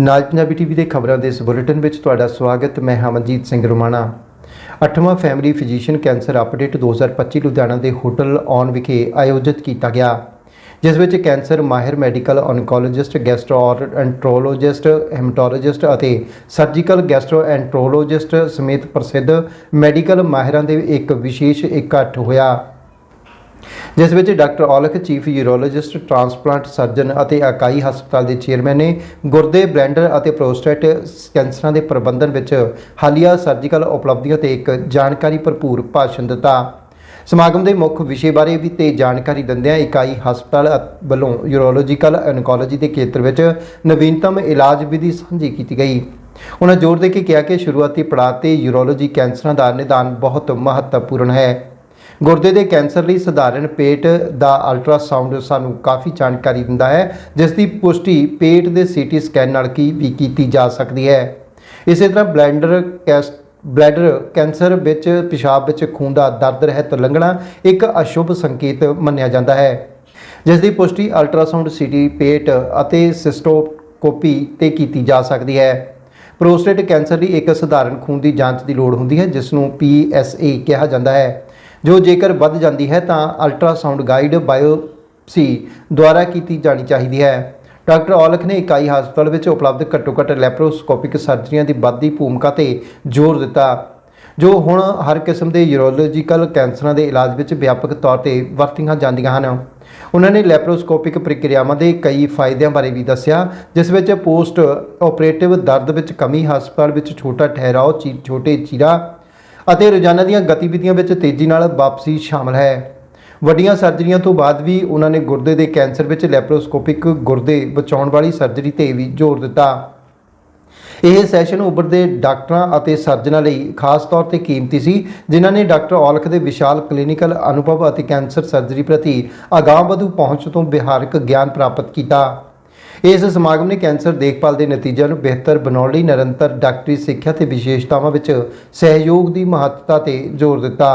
ਨਾਲ ਪੰਜਾਬੀ ਟੀਵੀ ਦੇ ਖਬਰਾਂ ਦੇ ਇਸ ਬੁਲੇਟਿਨ ਵਿੱਚ ਤੁਹਾਡਾ ਸਵਾਗਤ, ਮੈਂ Hamanjit Singh Rumana. 8ਵਾਂ family physician cancer update 2025 Ludhiana ਦੇ ਹੋਟਲ ਔਨ ਵਿਖੇ ਆਯੋਜਿਤ ਕੀਤਾ ਗਿਆ, ਜਿਸ ਵਿੱਚ ਕੈਂਸਰ ਮਾਹਿਰ ਮੈਡੀਕਲ ਔਨਕੋਲੋਜਿਸਟ ਗੈਸਟ੍ਰੋਐਂਟਰੋਲੋਜਿਸਟ ਹੈਮਟੋਲੋਜਿਸਟ ਅਤੇ ਸਰਜੀਕਲ ਗੈਸਟ੍ਰੋਐਂਟਰੋਲੋਜਿਸਟ ਸਮੇਤ ਪ੍ਰਸਿੱਧ ਮੈਡੀਕਲ ਮਾਹਿਰਾਂ ਦੇ ਇੱਕ ਵਿਸ਼ੇਸ਼ ਇਕੱਠ ਹੋਇਆ। ਜਿਸ ਵਿੱਚ doctor Aulakh, chief urologist, transplant surgeon ਅਤੇ ਇਕਾਈ ਹਸਪਤਾਲ ਦੇ ਚੇਅਰਮੈਨ ਨੇ ਗੁਰਦੇ ਬਲੈਂਡਰ ਅਤੇ ਪ੍ਰੋਸਟੇਟ ਕੈਂਸਰਾਂ ਦੇ ਪ੍ਰਬੰਧਨ ਵਿੱਚ ਹਾਲੀਆ ਸਰਜੀਕਲ ਉਪਲਬਧੀਆਂ ਤੇ ਇੱਕ ਜਾਣਕਾਰੀ ਭਰਪੂਰ ਭਾਸ਼ਣ ਦਿੱਤਾ। ਸਮਾਗਮ ਦੇ ਮੁੱਖ ਵਿਸ਼ੇ ਬਾਰੇ ਵੀ ਤੇ ਜਾਣਕਾਰੀ ਦਿੰਦਿਆਂ ਇਕਾਈ ਹਸਪਤਾਲ ਵੱਲੋਂ ਯੂਰੋਲੋਜੀਕਲ ਐਨਕੋਲੋਜੀ ਦੇ ਖੇਤਰ ਵਿੱਚ ਨਵੀਨਤਮ ਇਲਾਜ ਵਿਧੀ ਸਾਂਝੀ ਕੀਤੀ ਗਈ। ਉਹਨਾਂ ਜ਼ੋਰ ਦੇ ਕੇ ਕਿਹਾ ਕਿ ਸ਼ੁਰੂਆਤੀ ਪੜਾਅ ਤੇ ਯੂਰੋਲੋਜੀ ਕੈਂਸਰਾਂ ਦਾ ਨਿਦਾਨ ਬਹੁਤ ਮਹੱਤਵਪੂਰਨ ਹੈ। ਗੁਰਦੇ ਦੇ ਕੈਂਸਰ ਲਈ ਸਧਾਰਨ ਪੇਟ ਦਾ ਅਲਟਰਾਸਾਊਂਡ ਸਾਨੂੰ ਕਾਫੀ ਜਾਣਕਾਰੀ ਦਿੰਦਾ ਹੈ, ਜਿਸ ਦੀ ਪੁਸ਼ਟੀ ਪੇਟ ਦੇ ਸੀਟੀ ਸਕੈਨ ਨਾਲ ਕੀ ਵੀ ਕੀਤੀ ਜਾ ਸਕਦੀ ਹੈ। ਇਸੇ ਤਰ੍ਹਾਂ ਬਲੈਂਡਰ ਕੈਸ ਬਲੈਡਰ ਕੈਂਸਰ ਵਿੱਚ, ਪਿਸ਼ਾਬ ਵਿੱਚ ਖੂਨ ਦਾ ਦਰਦ, ਰਹਿਤ ਲੰਘਣਾ ਇੱਕ ਅਸ਼ੁਭ ਸੰਕੇਤ ਮੰਨਿਆ ਜਾਂਦਾ ਹੈ। ਜਿਸ ਦੀ ਪੁਸ਼ਟੀ ਅਲਟਰਾਸਾਊਂਡ ਸੀਟੀ, ਪੇਟ ਅਤੇ ਸਿਸਟੋਕੋਪੀ ਤੇ ਕੀਤੀ ਜਾ ਸਕਦੀ ਹੈ। ਪ੍ਰੋਸਟੇਟ ਕੈਂਸਰ ਲਈ ਇੱਕ ਸਧਾਰਨ ਖੂਨ ਦੀ ਜਾਂਚ ਦੀ ਲੋੜ ਹੁੰਦੀ ਹੈ, ਜਿਸ ਨੂੰ PSA ਕਿਹਾ ਜਾਂਦਾ ਹੈ। ਜੋ ਜੇਕਰ ਵੱਧ ਜਾਂਦੀ ਹੈ ਤਾਂ ਅਲਟਰਾਸਾਊਂਡ ਗਾਈਡ ਬਾਇਓਪਸੀ ਦੁਆਰਾ ਕੀਤੀ ਜਾਣੀ ਚਾਹੀਦੀ ਹੈ। ਡਾਕਟਰ ਔਲਖ ਨੇ ਇਕਾਈ ਹਸਪਤਾਲ ਵਿੱਚ ਉਪਲਬਧ ਘੱਟੋ-ਘੱਟ ਲੈਪਰੋਸਕੋਪਿਕ ਸਰਜਰੀਆਂ ਦੀ ਵੱਧਦੀ ਭੂਮਿਕਾ ਤੇ ਜ਼ੋਰ ਦਿੱਤਾ, ਜੋ ਹੁਣ ਹਰ ਕਿਸਮ ਦੇ ਯੂਰੋਲੋਜੀਕਲ ਕੈਂਸਰਾਂ ਦੇ ਇਲਾਜ ਵਿੱਚ ਵਿਆਪਕ ਤੌਰ ਤੇ ਵਰਤੀਆਂ ਜਾਂਦੀਆਂ ਹਨ। ਉਹਨਾਂ ਨੇ ਲੈਪਰੋਸਕੋਪਿਕ ਪ੍ਰਕਿਰਿਆਵਾਂ ਦੇ ਕਈ ਫਾਇਦਿਆਂ ਬਾਰੇ ਵੀ ਦੱਸਿਆ, ਜਿਸ ਵਿੱਚ ਪੋਸਟ ਆਪਰੇਟਿਵ ਦਰਦ ਵਿੱਚ ਕਮੀ, ਹਸਪਤਾਲ ਵਿੱਚ ਛੋਟਾ ਠਹਿਰਾਓ, ਚੀ- ਛੋਟੇ ਚੀਰਾ ਅਤੇ ਰੋਜ਼ਾਨਾ ਦੀਆਂ ਗਤੀਵਿਧੀਆਂ ਵਿੱਚ ਤੇਜ਼ੀ ਨਾਲ ਵਾਪਸੀ ਸ਼ਾਮਲ ਹੈ। ਵੱਡੀਆਂ ਸਰਜਰੀਆਂ ਤੋਂ ਬਾਅਦ ਵੀ ਉਹਨਾਂ ਨੇ ਗੁਰਦੇ ਦੇ ਕੈਂਸਰ ਵਿੱਚ ਲੈਪਰੋਸਕੋਪਿਕ ਗੁਰਦੇ ਬਚਾਉਣ ਵਾਲੀ ਸਰਜਰੀ ਤੇ ਵੀ ਜ਼ੋਰ ਦਿੱਤਾ। ਇਹ ਸੈਸ਼ਨ ਉੱਭਰਦੇ ਡਾਕਟਰਾਂ ਅਤੇ ਸਰਜਨਾਂ ਲਈ ਖਾਸ ਤੌਰ ਤੇ ਕੀਮਤੀ ਸੀ, ਜਿਨ੍ਹਾਂ ਨੇ ਡਾਕਟਰ ਔਲਖ ਦੇ ਵਿਸ਼ਾਲ ਕਲੀਨਿਕਲ ਅਨੁਭਵ ਅਤੇ ਕੈਂਸਰ ਸਰਜਰੀ ਪ੍ਰਤੀ ਅਗਾਂਹਵਧੂ ਪਹੁੰਚ ਤੋਂ ਵਿਹਾਰਕ ਗਿਆਨ ਪ੍ਰਾਪਤ ਕੀਤਾ। ਇਸ ਸਮਾਗਮ ਨੇ ਕੈਂਸਰ ਦੇਖਭਾਲ ਦੇ ਨਤੀਜਿਆਂ ਨੂੰ ਬਿਹਤਰ ਬਣਾਉਣ ਲਈ ਨਿਰੰਤਰ ਡਾਕਟਰੀ ਸਿੱਖਿਆ ਤੇ ਵਿਸ਼ੇਸ਼ਤਾਵਾਂ ਵਿੱਚ ਸਹਿਯੋਗ ਦੀ ਮਹੱਤਤਾ ਤੇ ਜ਼ੋਰ ਦਿੱਤਾ।